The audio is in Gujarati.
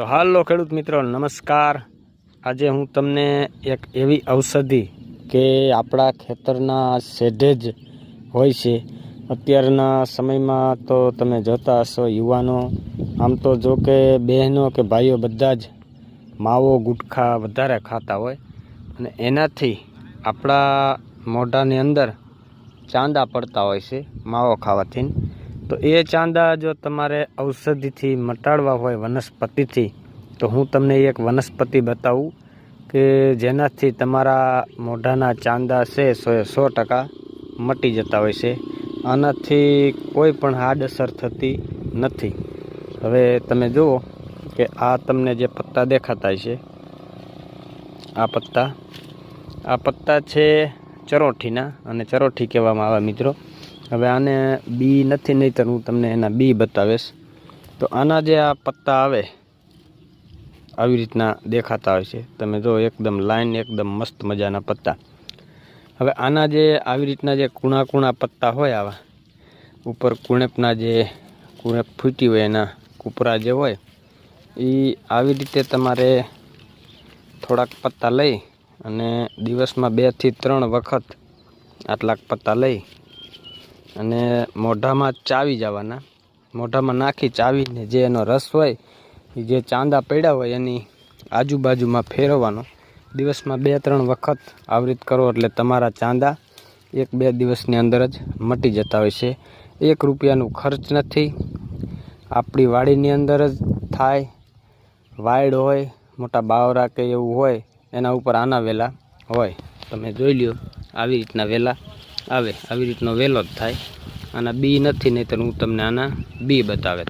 તો હાલો ખેડૂત મિત્રો, નમસ્કાર. આજે હું તમને એક એવી ઔષધિ કે આપણા ખેતરના શેઢે જ હોય છે. અત્યારના સમયમાં તો તમે જોતા હશો યુવાનો. આમ તો જો કે બહેનો કે ભાઈઓ બધા જ માવો, ગુટખા વધારે ખાતા હોય. અને એનાથી આપણા મોઢાની અંદર ચાંદા પડતા હોય છે, માવો ખાવાથી. તો એ ચાંદા જો તમારે ઔષધિથી મટાડવા હોય, વનસ્પતિથી, તો હું તમને એક વનસ્પતિ બતાવું કે જેનાથી તમારા મોઢાના ચાંદા છે સો સો ટકા મટી જતા હોય છે. આનાથી કોઈ પણ આડઅસર થતી નથી. હવે તમે જુઓ કે આ તમને જે પત્તા દેખાતા છે, આ પત્તા આ પત્તા છે ચરોઠીના અને ચરોઠી કહેવામાં આવે મિત્રો. હવે આને બી નથી, નહીંતર હું તમને એના બી બતાવીશ. તો આના જે આ પત્તા આવે, આવી રીતના દેખાતા હોય છે. તમે જો, એકદમ લાઈન એકદમ મસ્ત મજાના પત્તા. હવે આના જે આવી રીતના જે કૂણા કૂણા પત્તા હોય આવા, ઉપર કુણેપના જે કુણેપ ફૂટી હોય, એના કૂપરા જે હોય એ આવી રીતે તમારે થોડાક પત્તા લઈ અને દિવસમાં બેથી ત્રણ વખત આટલાક પત્તા લઈ અને મોઢામાં ચાવી જવાના. મોઢામાં નાખી ચાવીને જે એનો રસ હોય, એ જે ચાંદા પડ્યા હોય એની આજુબાજુમાં ફેરવવાનો. દિવસમાં બે, ત્રણ વખત આવૃત કરો એટલે તમારા ચાંદા એક, બે દિવસની અંદર જ મટી જતા હોય છે. એક રૂપિયાનું ખર્ચ નથી. આપણી વાડીની અંદર જ થાય. વાયડ હોય, મોટા બાવરા કે એવું હોય, એના ઉપર આના વેલા હોય. તમે જોઈ લ્યો, આવી રીતના વેલા આવે, આવી રીતનો વેલો જ થાય. આના બી નથી નહીં હું તમને આના બી બતાવે.